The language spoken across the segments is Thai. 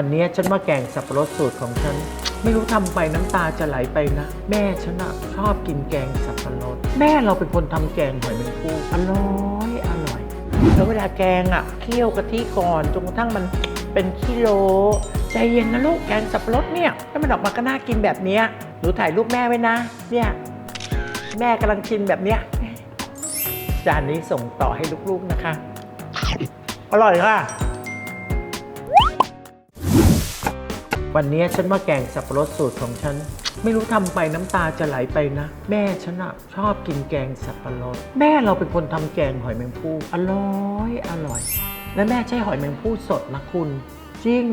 วันนี้ฉันมาแกงสับปะรดสูตรของฉัน ไม่รู้ทำไปน้ำตาจะไหลไปนะ แม่ฉันอะชอบกินแกงสับปะรด แม่เราเป็นคนทำแกงหอยแมงภู่อร่อยอร่อย แล้วเวลาแกงอะเคี่ยวกะทิก่อนจนกระทั่งมันเป็นกิโลใจเย็นนะลูกแกงสับปะรดเนี่ยถ้ามันออกมาก็น่ากินแบบนี้หนูถ่ายรูปแม่ไว้นะ เนี่ยแม่กำลังกินแบบเนี้ยจานนี้ส่งต่อให้ลูกๆนะคะ อร่อยค่ะ วันนี้ฉันมาแกงสับปะรดสูตรของฉัน ไม่รู้ทำไปน้ำตาจะไหลไปนะ แม่ฉันอะชอบกินแกงสับปะรด แม่เราเป็นคนทำแกงหอยแมงภู่อร่อยอร่อย และแม่ใช้หอยแมงภู่สดนะคุณ จริง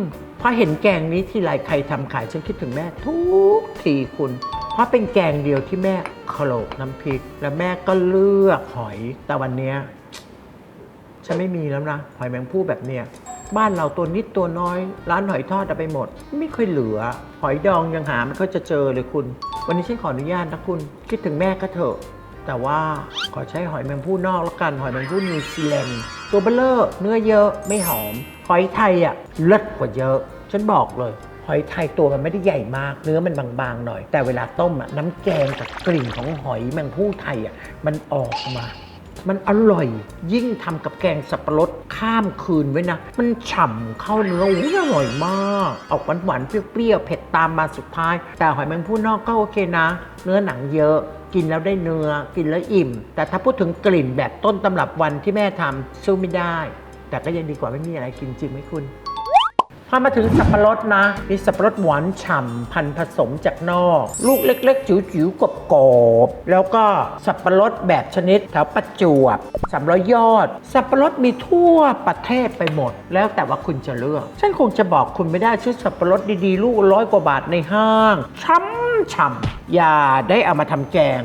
พอเห็นแกงนี้ทีไรใครทำขายฉันคิดถึงแม่ทุกทีคุณ เพราะเป็นแกงเดียวที่แม่โขลกน้ำพริก และแม่ก็เลือกหอยแต่วันเนี้ยฉันไม่มีแล้วนะหอยแมงภู่แบบเนี้ย บ้านเราตัวนิดตัวน้อย ร้านหอยทอดเอาไปหมด ไม่ค่อยเหลือ หอยดองยังหาไม่ค่อยจะเจอเลยคุณ วันนี้ฉันขออนุญาตนะคุณ คิดถึงแม่ก็เถอะ แต่ว่าขอใช้หอยแมงภู่นอกแล้วกันหอยแมงภู่นิวซีแลนด์ตัวเบลเลอร์เนื้อเยอะไม่หอม หอยไทยอะเลิศกว่าเยอะ ฉันบอกเลยหอยไทยตัวมันไม่ได้ใหญ่มาก เนื้อมันบางๆหน่อย แต่เวลาต้มอะน้ำแกงกับกลิ่นของหอยแมงภู่ไทยอะมันออกมา มันอร่อย ยิ่งทำกับแกงสับปะรดข้ามคืนไว้นะ มันฉ่ำเข้าเนื้ออุ้ยอร่อยมาก ออกหวานหวานๆเปรี้ยวๆเผ็ดตามมาสุดท้าย แต่หอยแมงผู้นอกก็โอเคนะ เนื้อหนังเยอะกินแล้วได้เนื้อกินแล้วอิ่ม แต่ถ้าพูดถึงกลิ่นแบบต้นตำรับวันที่แม่ทำสู้ไม่ได้ แต่ก็ยังดีกว่าไม่มีอะไรกินจริงไหมคุณ พอมาถึงสับปะรดนะ มีสับปะรดหวานฉ่ำพันผสมจากนอก ลูกเล็ก ๆ จิ๋วๆกรอบๆแล้วก็สับปะรดแบบชนิดแถวประจวบสามร้อยยอด สับปะรดมีทั่วประเทศไปหมด แล้วแต่ว่าคุณจะเลือก ฉันคงจะบอกคุณไม่ได้ชื่อสับปะรดดีๆ ลูกร้อยกว่าบาทในห้างช่ำๆอย่าได้เอามาทำแกง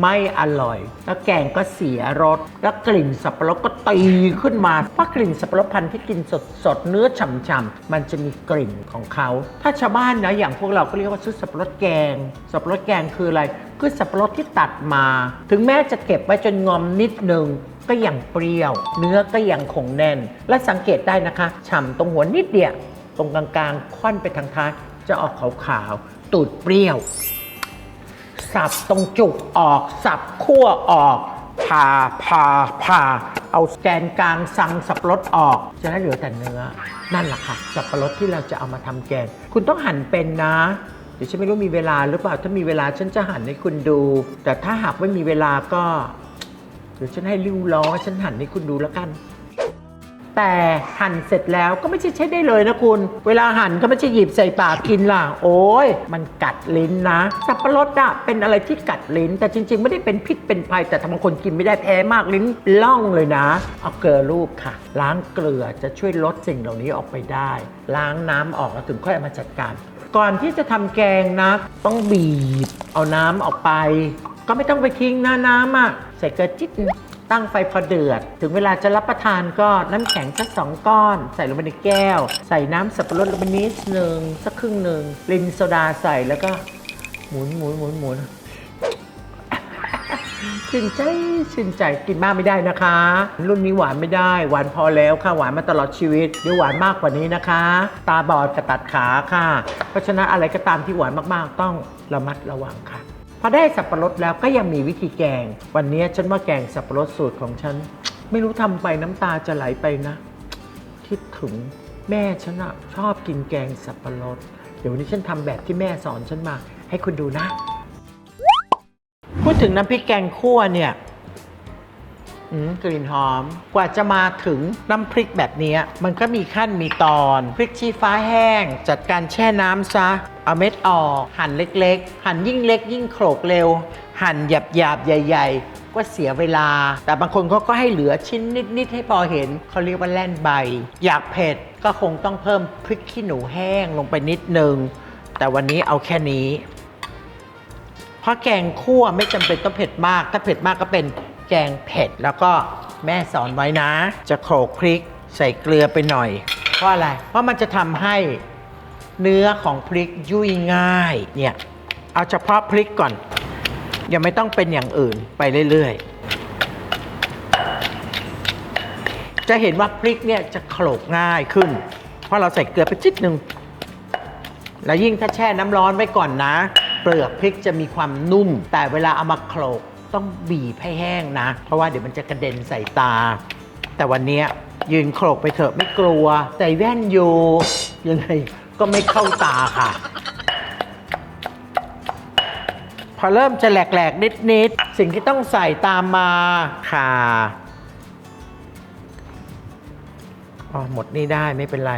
ไม่อร่อย แล้วแกงก็เสียรส แล้วกลิ่นสับปะรดก็ตีขึ้นมา เพราะกลิ่นสับปะรดพันธุ์ที่กินสดสดๆเนื้อฉ่ำๆ มันจะมีกลิ่นของเขา ถ้าชาวบ้านนะอย่างพวกเราก็เรียกว่าชุดสับปะรดแกง สับปะรดแกงคืออะไร คือสับปะรดที่ตัดมา ถึงแม้จะเก็บไว้จนงอมนิดนึงก็ยังเปรี้ยว เนื้อก็ยังคงแน่น และสังเกตได้นะคะฉ่ำตรงหัวนิดเดียว ตรงกลางๆ ค่อนไปทางท้ายจะออกขาวๆ ตูดเปรี้ยว สับตรงจุกออก สับขั้วออกผ่าผ่าผ่าเอาแกนกลางสังสับปะรดออก จะได้เหลือแต่เนื้อ นั่นแหละค่ะ สับปะรดที่เราจะเอามาทำแกง คุณต้องหั่นเป็นนะเดี๋ยวฉันไม่รู้มีเวลาหรือเปล่า ถ้ามีเวลาฉันจะหั่นให้คุณดู แต่ถ้าหากไม่มีเวลาก็ เดี๋ยวฉันให้ริ้วล้อฉันหั่นให้คุณดูแล้วกัน แต่หั่นเสร็จแล้วก็ไม่ใช่ใช้ได้เลยนะคุณ เวลาหั่นก็ไม่ใช่หยิบใส่ปากกินล่ะ โอ้ยมันกัดลิ้นนะ สับปะรดอะเป็นอะไรที่กัดลิ้น แต่จริง ๆ ไม่ได้เป็นพิษเป็นภัยแต่ถ้าบางคนกินไม่ได้แพ้มากลิ้นล่องเลยนะ เอาเกลือลูบค่ะ ล้างเกลือจะช่วยลดสิ่งเหล่านี้ออกไปได้ ล้างน้ำออกแล้วถึงค่อยเอามาจัดการ ก่อนที่จะทำแกงนะ ต้องบีบเอาน้ำออกไป ก็ไม่ต้องไปทิ้งนะน้ำอะใส่เกลือจิ๊ด ตั้งไฟพอเดือด ถึงเวลาจะรับประทานก็น้ำแข็งสักสองก้อน ใส่ลงไปในแก้ว ใส่น้ำสับปะรดลงไปนิดหนึ่งสักครึ่งหนึ่งลินโซดาใส่แล้วก็หมุนหมุนหมุนหมุนชื่นใจชื่นใจกินมากไม่ได้นะคะ รุ่นนี้หวานไม่ได้ หวานพอแล้วค่ะหวานมาตลอดชีวิตเดี๋ยวหวานมากกว่านี้นะคะ ตาบอดกระตัดขาค่ะ เพราะฉะนั้นอะไรก็ตามที่หวานมากๆต้องระมัดระวังค่ะ พอได้สับปะรดแล้วก็ยังมีวิธีแกง วันนี้ฉันว่าแกงสับปะรดสูตรของฉัน ไม่รู้ทำไปน้ำตาจะไหลไปนะ คิดถึงแม่ฉันอะชอบกินแกงสับปะรด เดี๋ยววันนี้ฉันทำแบบที่แม่สอนฉันมา ให้คุณดูนะ พูดถึงน้ำพริกแกงคั่วเนี่ย กลิ่นหอม กว่าจะมาถึงน้ำพริกแบบนี้ มันก็มีขั้นมีตอน พริกชี้ฟ้าแห้ง จัดการแช่น้ำซะ เอาเม็ดออก หั่นเล็กๆ หั่นยิ่งเล็ก ยิ่งโขลกเร็ว หั่นหยาบๆ ใหญ่ ๆก็เสียเวลา แต่บางคนเขาก็ให้เหลือชิ้นนิด ๆ ให้พอเห็น เขาเรียกว่าแล่นใบ อยากเผ็ดก็คงต้องเพิ่มพริกขี้หนูแห้งลงไปนิดนึง แต่วันนี้เอาแค่นี้ เพราะแกงคั่วไม่จำเป็นต้องเผ็ดมาก ถ้าเผ็ดมากก็เป็น แกงเผ็ด แล้วก็แม่สอนไว้นะ จะโขลกพริกใส่เกลือไปหน่อย เพราะอะไร เพราะมันจะทำให้เนื้อของพริกยุ่ยง่าย เนี่ย เอาเฉพาะพริกก่อน ยังไม่ต้องเป็นอย่างอื่นไปเรื่อยๆ จะเห็นว่าพริกเนี่ยจะโขลกง่ายขึ้น เพราะเราใส่เกลือไปจิดหนึ่ง แล้วยิ่งถ้าแช่น้ำร้อนไว้ก่อนนะ เปลือกพริกจะมีความนุ่ม แต่เวลาเอามาโขลก ต้องบีบให้แห้งนะ เพราะว่าเดี๋ยวมันจะกระเด็นใส่ตา แต่วันนี้ยยืนโขลกไปเถอะไม่กลัว ใส่แว่นอยู่ยังไงก็ไม่เข้าตาค่ะ พอเริ่มจะแหลกๆ นิด ๆ สิ่งที่ต้องใส่ตามมาค่ะอ๋อหมดนี่ได้ไม่เป็นไร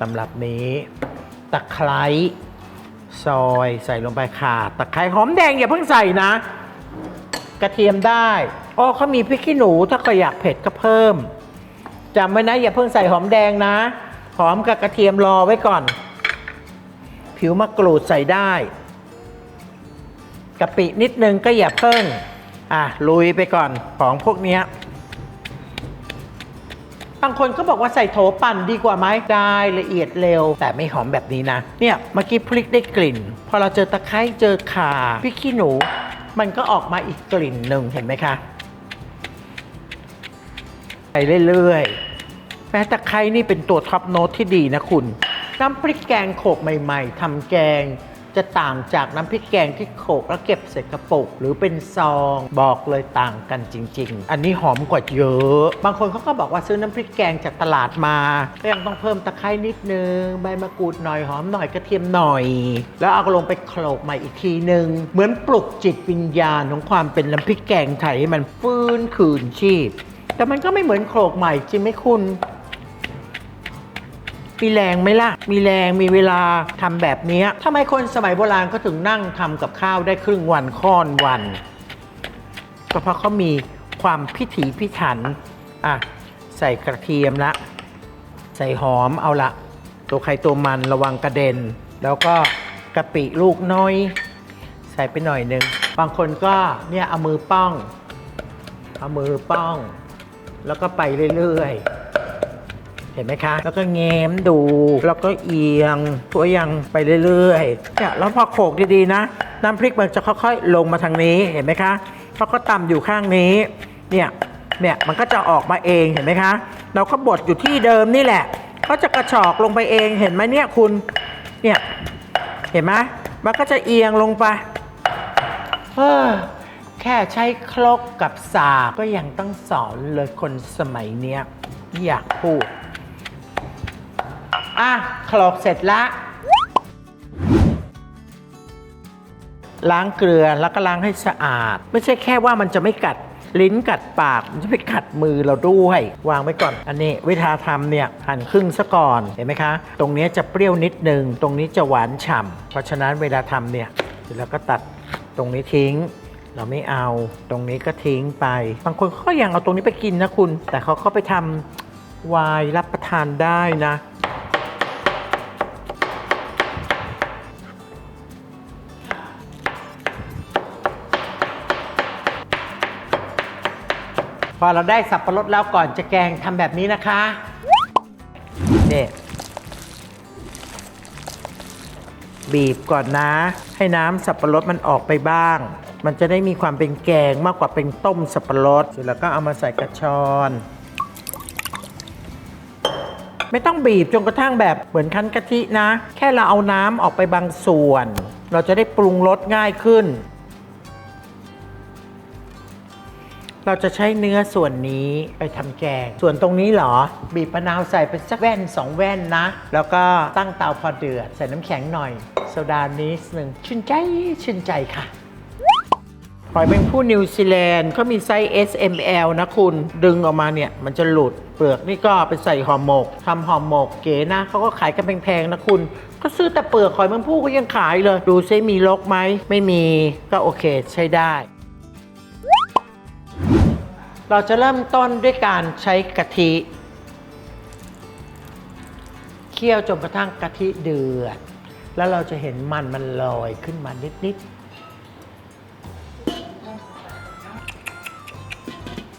ตำรับนี้ตะไคร้ซอยใส่ลงไปค่ะ ตะไคร้หอมแดงอย่าเพิ่งใส่นะ กระเทียมได้อ๋อเขามีพริกขี้หนูถ้าใครอยากเผ็ดก็เพิ่มจำไว้นะอย่าเพิ่งใส่หอมแดงนะ หอมกับกระเทียมรอไว้ก่อน ผิวมะกรูดใส่ได้กะปินิดนึงก็อย่าเพิ่ง อะลุยไปก่อนของพวกนี้บางคนก็บอกว่าใส่โถปั่นดีกว่าไหมได้ละเอียดเร็ว แต่ไม่หอมแบบนี้นะ เนี่ยเมื่อกี้พริกได้กลิ่น พอเราเจอตะไคร้เจอข่าพริกขี้หนู มันก็ออกมาอีกกลิ่นหนึ่งเห็นไหมคะไปเรื่อยๆแม้ตะไคร้นี่เป็นตัวท็อปโน้ตที่ดีนะคุณ น้ำพริกแกงโขกใหม่ ๆทำแกง จะต่างจากน้ำพริกแกงที่โขกแล้วเก็บใส่กระปุก หรือเป็นซองบอกเลยต่างกันจริง ๆ อันนี้หอมกว่าเยอะ บางคนเขาก็บอกว่าซื้อน้ำพริกแกงจากตลาดมาก็ยังต้องเพิ่มตะไคร้นิดนึง ใบมะกรูดหน่อยหอมหน่อยกระเทียมหน่อย แล้วเอาลงไปโขลกใหม่อีกทีนึงเหมือนปลุกจิตวิญญาณของความเป็นน้ำพริกแกงไทยให้มันฟื้นคืนชีพแต่มันก็ไม่เหมือนโขลกใหม่จริงไหมคุณ มีแรงไหมล่ะ มีแรงมีเวลาทำแบบนี้ทำไมคนสมัยโบราณเขาถึงนั่งทำกับข้าวได้ครึ่งวันค่อนวันก็เพราะเขามีความพิถีพิถันอะใส่กระเทียมละ ใส่หอมเอาละ ตัวใครตัวมันระวังกระเด็น แล้วก็กะปิลูกน้อย ใส่ไปหน่อยหนึ่งบางคนก็เนี่ยเอามือป้อง เอามือป้อง แล้วก็ไปเรื่อยๆ เห็นไหมคะ แล้วก็แง้มดู แล้วก็เอียงตัวยังไปเรื่อยๆเนี่ยแล้วพอโขกดีๆนะ น้ำพริกมันจะค่อยๆ ลงมาทางนี้เห็นไหมคะเพราะก็ต่ำอยู่ข้างนี้ เนี่ยเนี่ยมันก็จะออกมาเองเห็นไหมคะ เราก็บดอยู่ที่เดิมนี่แหละก็จะกระชอกลงไปเองเห็นไหมเนี่ยคุณเนี่ยเห็นไหมมันก็จะเอียงลงไปเฮ้อแค่ใช้ครกกับสากก็ยังต้องสอนเลยคนสมัยเนี้ยอยากพูด อะโขลกเสร็จละล้างเกลือแล้วก็ล้างให้สะอาด ไม่ใช่แค่ว่ามันจะไม่กัดลิ้นกัดปาก มันจะไปกัดมือเราด้วย วางไว้ก่อน อันนี้วิธีทำเนี่ยหั่นครึ่งซะก่อนเห็นไหมคะ ตรงนี้จะเปรี้ยวนิดนึง ตรงนี้จะหวานฉ่ำเพราะฉะนั้นเวลาทำเนี่ยเร็จแล้วก็ตัดตรงนี้ทิ้ง เราไม่เอาตรงนี้ก็ทิ้งไป บางคนเขาก็ยังเอาตรงนี้ไปกินนะคุณ แต่เขาก็ไปทำวายรับประทานได้นะ อเราได้สับปะรดแล้วก่อนจะแกงทำแบบนี้นะคะนี่บีบก่อนนะ ให้น้ำสับปะรดมันออกไปบ้าง มันจะได้มีความเป็นแกงมากกว่าเป็นต้มสับปะรดเสร็จแล้วก็เอามาใส่กระชอนไม่ต้องบีบจนกระทั่งแบบเหมือนคั้นกะทินะ แค่เราเอาน้ำออกไปบางส่วน เราจะได้ปรุงรสง่ายขึ้น เราจะใช้เนื้อส่วนนี้ไปทำแกง ส่วนตรงนี้เหรอ บีบมะนาวใส่ไปสักแว่นสองแว่นนะ แล้วก็ตั้งเตาพอเดือด ใส่น้ำแข็งหน่อย โซดานิดหนึ่งชื่นใจชื่นใจค่ะหอยแมงผู้นิวซีแลนด์เขามีไซส์ S M L นะคุณ ดึงออกมาเนี่ย มันจะหลุดเปลือกนี่ก็ไปใส่ห่อหมกทำห่อหมกเก๋นะเขาก็ขายกันแพงๆนะคุณ ก็ซื้อแต่เปลือกหอยแมงผู้ก็ยังขายเลย ดูซิมีลกไหม ไม่มีก็โอเค ใช้ได้ เราจะเริ่มต้นด้วยการใช้กะทิ เคี่ยวจนกระทั่งกะทิเดือด แล้วเราจะเห็นมันมันลอยขึ้นมานิด ๆ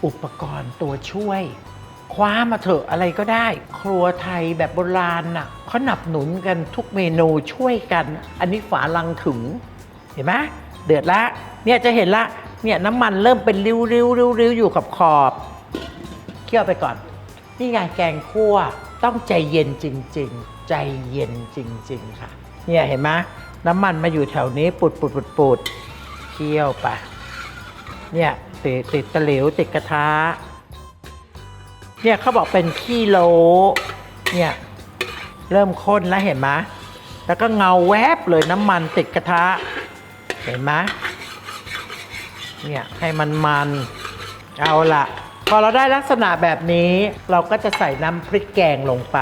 อุปกรณ์ตัวช่วย คว้ามาเถอะอะไรก็ได้ ครัวไทยแบบโบราณน่ะเขาหนับหนุนกันทุกเมนูช่วยกัน อันนี้ฝาลังถึง เห็นไหมเดือดละเนี่ยจะเห็นละ เนี่ยน้ำมันเริ่มเป็นริ้วริ้วริ้วริ้วอยู่กับขอบเคี่ยวไปก่อน นี่ไงแกงคั่วต้องใจเย็นจริง ๆ ใจเย็นจริง ๆ ค่ะ เนี่ยเห็นไหมน้ำมันมาอยู่แถวนี้ปุดปุดปุดปุดเคี่ยวไปเนี่ยติดติดตะหลิวติดกระทะเนี่ยเขาบอกเป็นขี้โลเนี่ยเริ่มข้นแล้วเห็นไหมแล้วก็เงาแวบเลยน้ำมันติดกระทะ เห็นไหม เนี่ยให้มันมันเอาละพอเราได้ลักษณะแบบนี้ เราก็จะใส่น้ำพริกแกงลงไป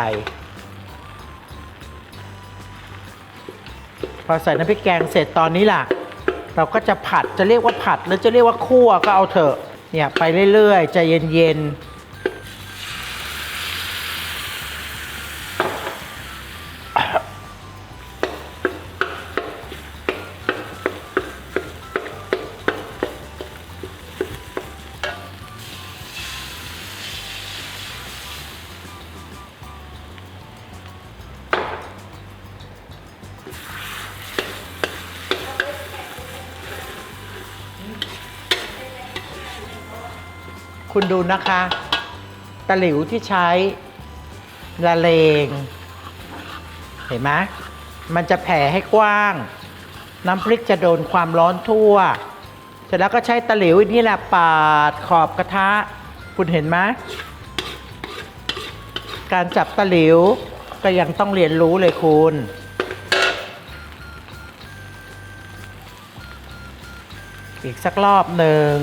พอใส่น้ำพริกแกงเสร็จตอนนี้ล่ะ เราก็จะผัดจะเรียกว่าผัดหรือจะเรียกว่าคั่วก็เอาเถอะเนี่ยไปเรื่อยๆใจเย็นๆ คุณดูนะคะ ตะหลิวที่ใช้ละเลง เห็นไหมมันจะแผ่ให้กว้าง น้ำพริกจะโดนความร้อนทั่ว เสร็จแล้วก็ใช้ตะหลิวนี่แหละปาดขอบกระทะ คุณเห็นไหมการจับตะหลิวก็ยังต้องเรียนรู้เลยคุณอีกสักรอบหนึ่ง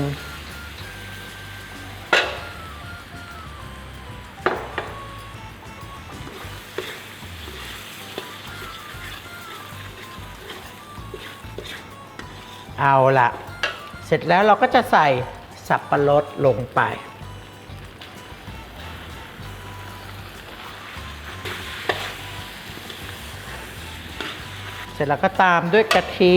เอาละเสร็จแล้วเราก็จะใส่สับปะรดลงไป เสร็จแล้วก็ตามด้วยกะทิ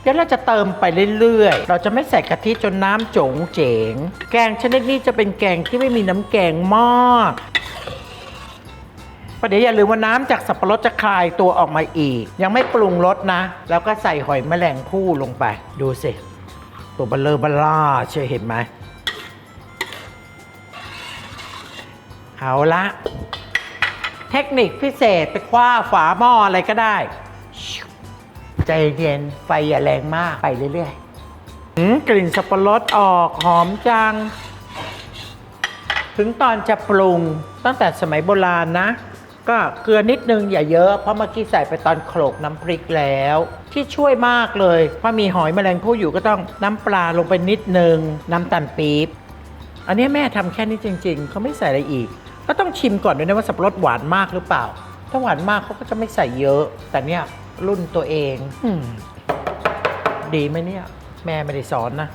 เดี๋ยวเราจะเติมไปเรื่อยๆ เราจะไม่ใส่กะทิจนน้ำโจงเจ๋ง แกงชนิดนี้จะเป็นแกงที่ไม่มีน้ำแกงมาก ประเดี๋ยวอย่าลืมว่าน้ำจากสับปะรดจะคลายตัวออกมาอีก ยังไม่ปรุงรสนะ แล้วก็ใส่หอยแมลงภู่ลงไป ดูสิ ตัวเบลเลอร์เบลล่าเชื่อเห็นไหมเอาละ เทคนิคพิเศษไปคว้าฝาหม้ออะไรก็ได้ ใจเย็นไฟอย่าแรงมากไปเรื่อยๆหืมกลิ่นสับปะรดออกหอมจัง ถึงตอนจะปรุงตั้งแต่สมัยโบราณนะ ก็เกลือนิดนึงอย่าเยอะเพราะเมื่อกี้ใส่ไปตอนโขลกน้ำพริกแล้ว ที่ช่วยมากเลยเพราะมีหอยแมลงภู่อยู่ก็ต้องน้ำปลาลงไปนิดนึงน้ำตาลปี๊บอันนี้แม่ทำแค่นี้จริง ๆเขาไม่ใส่อะไรอีก ก็ต้องชิมก่อนด้วยนะว่าสับปะรดหวานมากหรือเปล่า ถ้าหวานมากเขาก็จะไม่ใส่เยอะ แต่เนี่ยรุ่นตัวเองอืมดีไหมเนี่ย แม่ไม่ได้สอนนะ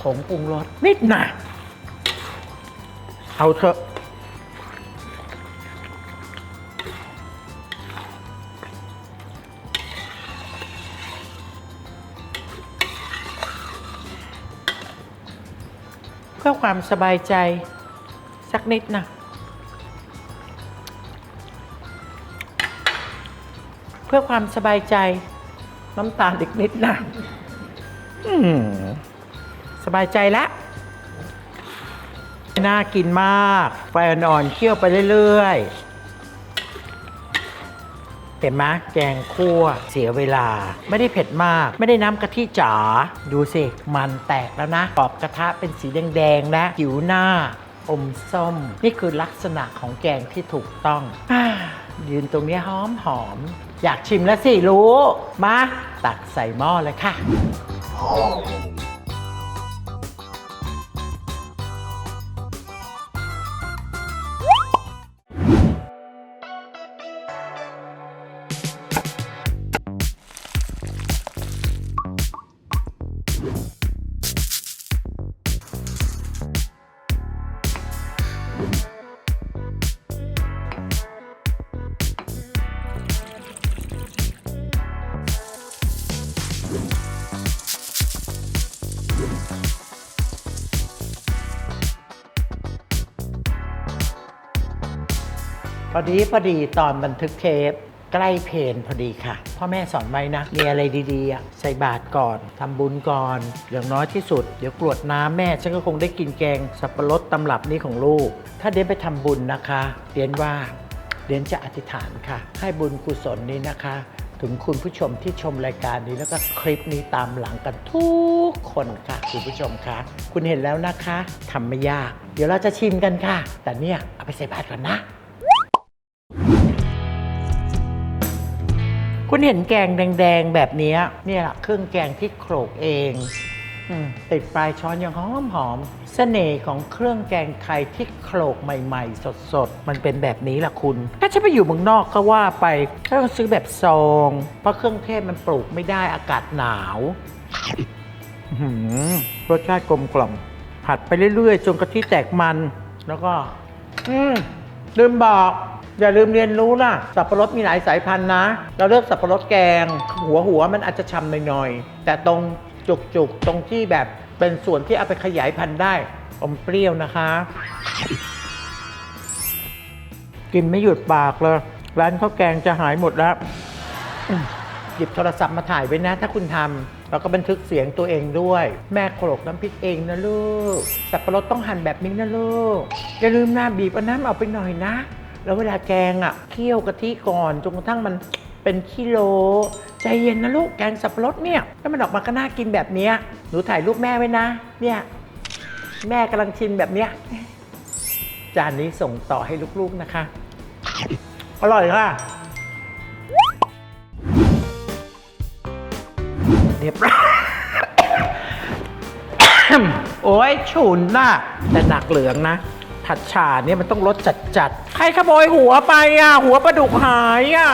ผงปรุงรสนิดหน่ะเอาเถอะ เพื่อความสบายใจสักนิดนะเพื่อความสบายใจ น้ำตาลอีกนิดนะอืมสบายใจแล้วน่ากินมาก ไฟอ่อนๆเคี่ยวไปเรื่อยๆ เห็นไหมแกงคั่วเสียเวลา ไม่ได้เผ็ดมาก ไม่ได้น้ำกะทิจ๋าดูสิมันแตกแล้วนะขอบกระทะเป็นสีแดงๆนะผิวหน้าอมส้ม นี่คือลักษณะของแกงที่ถูกต้องอยืนตรงนี้หอมหอมๆอยากชิมแล้วสิรู้ มา ตักใส่หม้อเลยค่ะ พอดีพอดีตอนบันทึกเทปใกล้เพนพอดีค่ะ พ่อแม่สอนไว้นะ มีอะไรดีๆอะใส่บาตรก่อนทำบุญก่อน อย่างน้อยที่สุด เดี๋ยวกรวดน้ำแม่ ฉันก็คงได้กินแกง สับปะรดตำรับนี้ของลูก ถ้าเดนไปทำบุญนะคะเดนว่าเดนจะอธิษฐานค่ะ ให้บุญกุศลนี้นะคะ ถึงคุณผู้ชมที่ชมรายการนี้แล้วก็คลิปนี้ตามหลังกันทุกคนค่ะคุณผู้ชมคะคุณเห็นแล้วนะคะทำไม่ยาก เดี๋ยวเราจะชิมกันค่ะ แต่เนี่ยเอาไปใส่บาตรก่อนนะ คุณเห็นแกงแดง ๆ แบบเนี้ยเนี่ยแหละเครื่องแกงที่โขลกเองอมติดปลายช้อนอย่างหอมหอมๆเสน่ห์ของเครื่องแกงไทยที่โขลกใหม่ ๆ สดๆ มันเป็นแบบนี้ล่ะคุณ ถ้าฉันไปอยู่เมืองนอกก็ว่าไปก็ต้องซื้อแบบซอง เพราะเครื่องเทศมันปลูกไม่ได้อากาศหนาวอื้อหือรสชาติกลมกล่อมผัดไปเรื่อยๆ จนกะทิแตกมัน แล้วก็ อืมลืมบอก อย่าลืมเรียนรู้นะสับปะรดมีหลายสายพันธุ์นะ เราเลือกสับปะรดแกง หัวหัวมันอาจจะชำหน่อยๆ แต่ตรงจุกจุกๆ ตรงที่แบบเป็นส่วนที่เอาไปขยายพันธุ์ได้ อมเปรี้ยวนะคะ กินไม่หยุดปากเลย ร้านข้าวแกงจะหายหมดแล้ว หยิบโทรศัพท์มาถ่ายไว้นะ ถ้าคุณทำแล้วก็บันทึกเสียงตัวเองด้วย แม่โขลกน้ำพริกเองนะลูกสับปะรดต้องหั่นแบบนี้นะลูกอย่าลืมนะบีบเอาน้ำออกไปหน่อยนะ แล้วเวลาแกงอะเคี่ยวกะทิก่อนจนกระทั่งมันเป็นกิโล ใจเย็นนะลูกแกงสับปะรดเนี่ยถ้ามันออกมาก็น่ากินแบบเนี้ยหนูถ่ายรูปแม่ไว้นะ เนี่ย แม่กำลังชิมแบบเนี้ยจานนี้ส่งต่อให้ลูกๆนะคะ อร่อยค่ะ เรียบร้อยโอ้ยฉุนน่ะ แต่หนักเหลืองนะ ผัดฉ่าเนี่ยมันต้องรสจัดๆ ใครขโมยหัวไปอะ หัวปลาดุกหายอะ